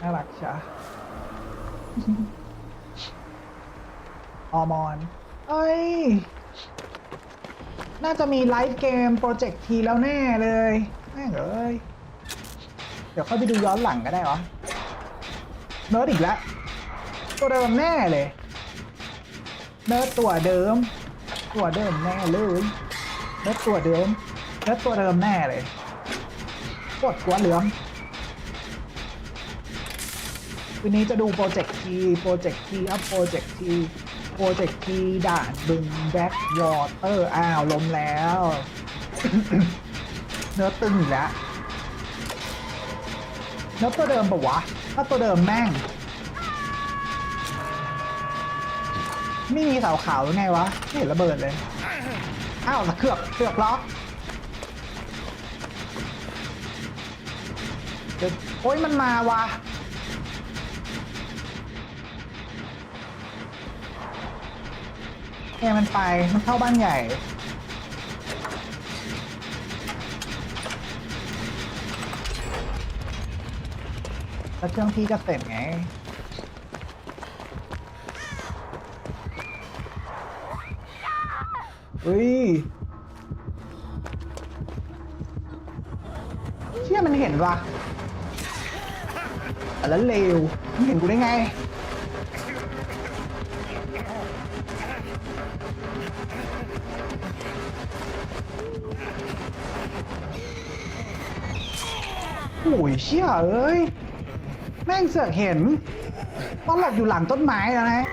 น่ารักชะออมอน เอ้ย น่าจะมีไลฟ์เกมโปรเจกต์ทีแล้วแน่เลยแม่งเอ้ย เดี๋ยวค่อยไปดูย้อนหลังก็ได้วะเนิร์ดอีกแล้ว ตัวเดิมแน่เลย เนิร์ดตัวเดิม ตัวเดิมแน่เลย เนิร์ดตัวเดิม เนิร์ดตัวเดิมแน่เลย กดกัวเหลืองคืนนี้จะดูโปรเจกต์ทีโปรเจกต์ทีอัพโปรเจกต์ทีโปรเจกต์ทีด่านบึงแบ็กวอเตอร์อ้าวล้มแล้ว เนื้อตึงอีกแล้วเนื้อตัวเดิมปะวะ ถ้าตัวเดิมแม่ง ไม่มีเสาขาวหรือไงวะ ไม่เห็นระเบิดเลย อ้าวเขือกเขือกล็อก เดี๋ยวโอ้ยมันมาวะเนี่ยมันไป มันเข้าบ้านใหญ่ แล้วเครื่องพี่ก็เสร็จไงเฮ้ยเชี่ยมันเห็นวะ อะแล้วเลวมันเห็นกูได้ไง โอ้ยเชี่ยเอ้ย แม่งเสือกเห็นว่าหลบอยู่หลังต้นไม้แล้วนะ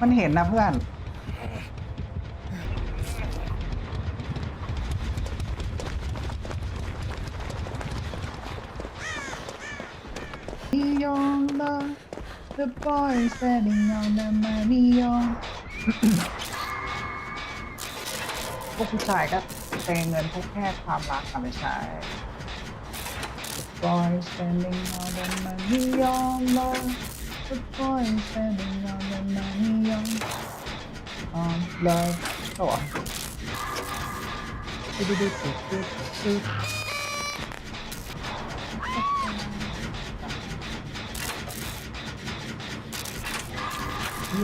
มันเห็นนะเพื่อน Beyond the the boy standing on the Mario พวกผู้ชายก็เตงเงินพวกแค่ความรักค่ะไม่ใช่ The boy standing on the Mario The boy standing on the Mario on love ก็วะดูดูดูดูดูดู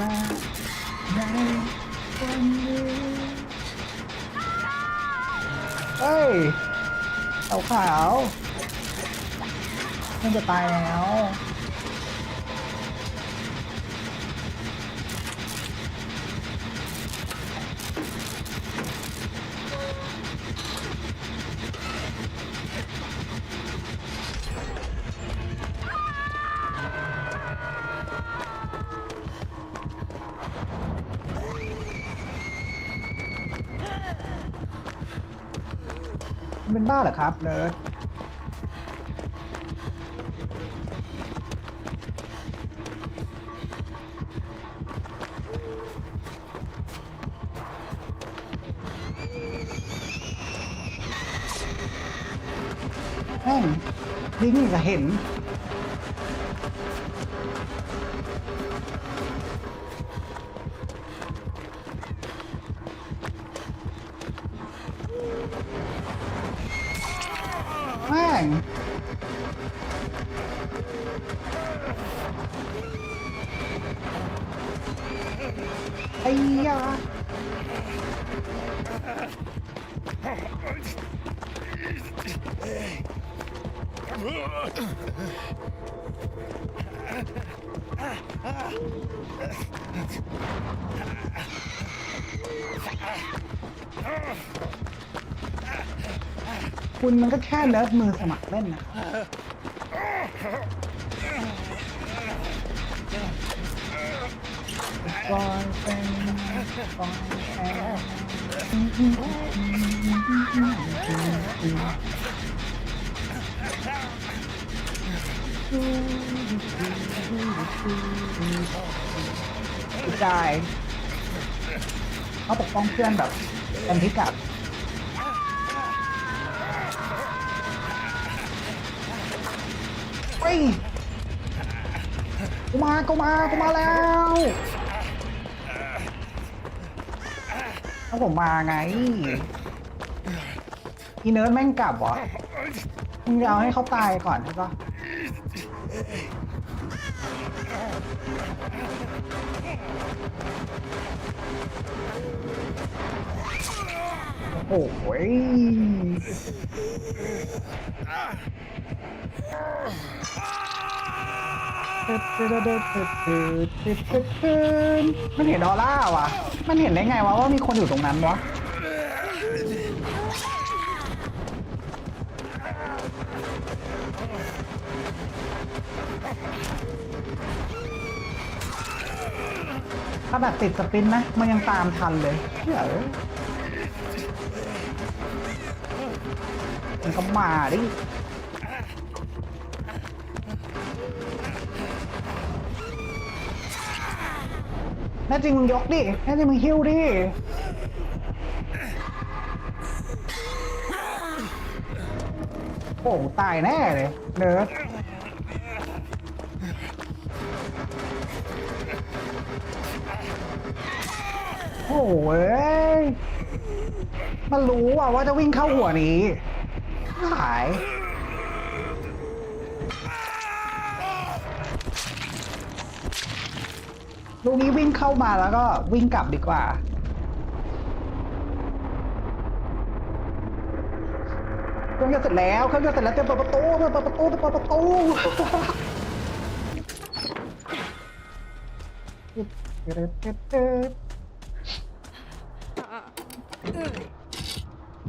ลาในวันนี้เฮ้ยขาวขาวมันจะตายแล้ว เป็นบ้าเหรอครับเนิร์ด แม่งลิงนี่ก็เห็น แม่งไอ้ยา คุณมันก็แค่เลิฟมือสมัครเล่นนะบอยเป็นบอยแอนกระจายเขาปกป้องเพื่อนแบบเต็มพิกัดยกูมากูมากูมาแล้วแล้วผมมาไงอีเนิร์ดแม่งกลับเหรอมึงจะเอาให้เขาตายก่อนใช่ปะ โอ้โหยมันเห็นดอลล่าวะมันเห็นได้ไงวะว่ามีคนอยู่ตรงนั้นวะ ถ้าแบบติดสปรินต์นะมันยังตามทันเลยเชื่อเอ้ยมันก็มาดิแน่จริงมึงยกดิแน่จริงมึงหิ้วดิโอ้ตายแน่เลยเนิร์ด โอ้ยมันรู้ว่าว่าจะวิ่งเข้าหัวนี้หายลูกนี้วิ่งเข้ามาแล้วก็วิ่งกลับดีกว่า เครื่องจะเสร็จแล้วเครื่องจะเสร็จแล้วเตรียมเปิดประตูเตรียมเปิดประตูเตรียมเปิดประตู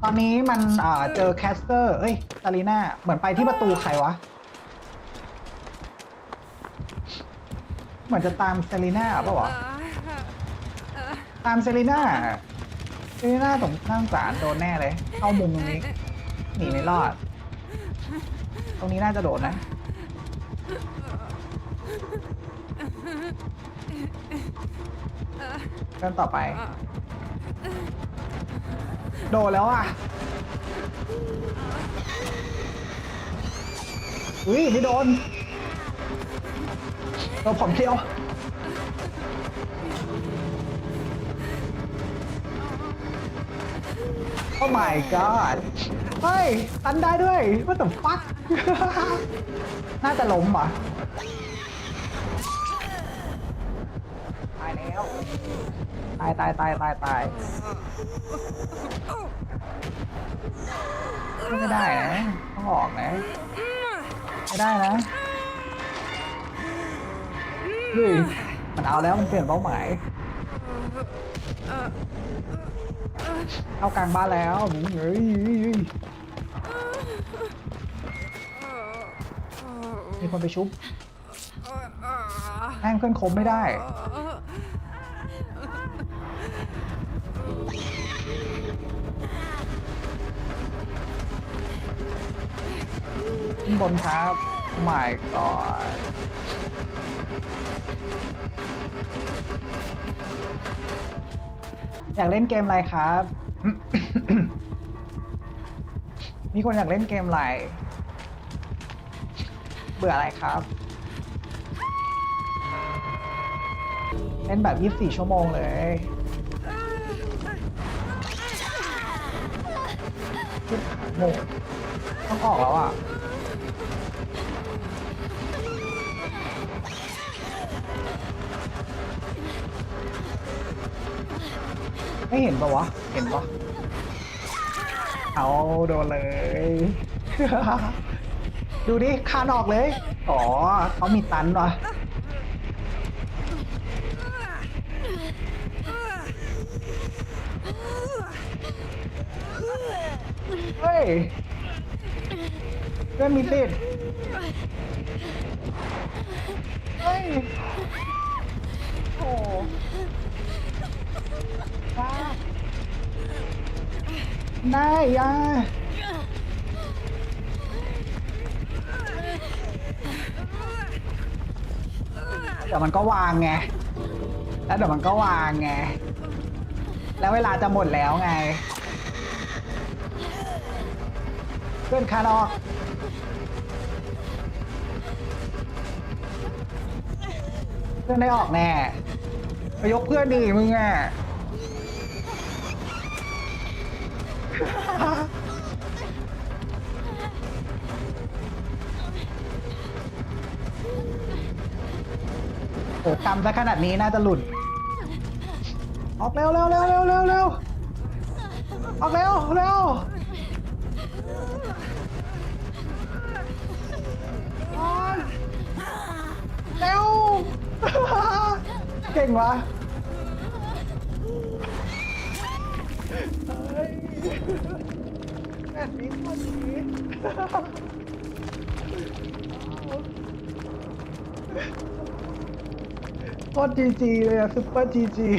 ตอนนี้มันเอ่อเจอแคสเตอร์ เอ้ยซารีน่า เหมือนไปที่ประตูใครวะ เหมือนจะตามเซรีน่าป่าวะ ตามเซรีน่าเซรีน่าสงสารสารโดนแน่เลย เข้ามุมตรงนี้ หนีไม่รอด ตรงนี้น่าจะโดนนะ เริ่มต่อไป โดนแล้วอะอุ้ยไม่โดนโดนผอมเที่ยวโอ้ my god เฮ้ยตันได้ด้วย what the fuck น่าจะล้มเหรอตายแล้ว ตายตายตายตายตายไม่ได้นะต้องออกนะไม่ได้นะเฮ้ยมันเอาแล้วมันเปลี่ยนเป้าหมายเข้ากลางบ้านแล้วเฮ้ยมีคนไปชุบแม่งเพื่อนคมไม่ได้ บนบนครับ my god อยากเล่นเกมอะไรครับ มีคนอยากเล่นเกมอะไรเบื่ออะไรครับ เล่นแบบ 24 ชั่วโมงเลย โมต้องออกแล้วอะไม่เห็นปะวะ เห็นปะเอาโดนเลย ดูดิคานออกเลย อ๋อเขามีตันวะ เฮ้ยเพื่อนมีติดเฮ้ยโอ้ว้าได้ยาเดี๋ยวมันก็วางไง แล้วเดี๋ยวมันก็วางไง แล้วเวลาจะหมดแล้วไง พื่อนคานออกพื่อนได้ออกแน่ไปยกเพื่อนดิมึงอะโอ้กำซะขนาดนี้น่าจะหลุด ออกเร็วเร็วเร็วเร็วเร็วเร็วออกเร็วเร็ว เก่งวะเฮ้แบบนี้พอดีโคตรจีจีเลยอะซุปเปอร์จีจี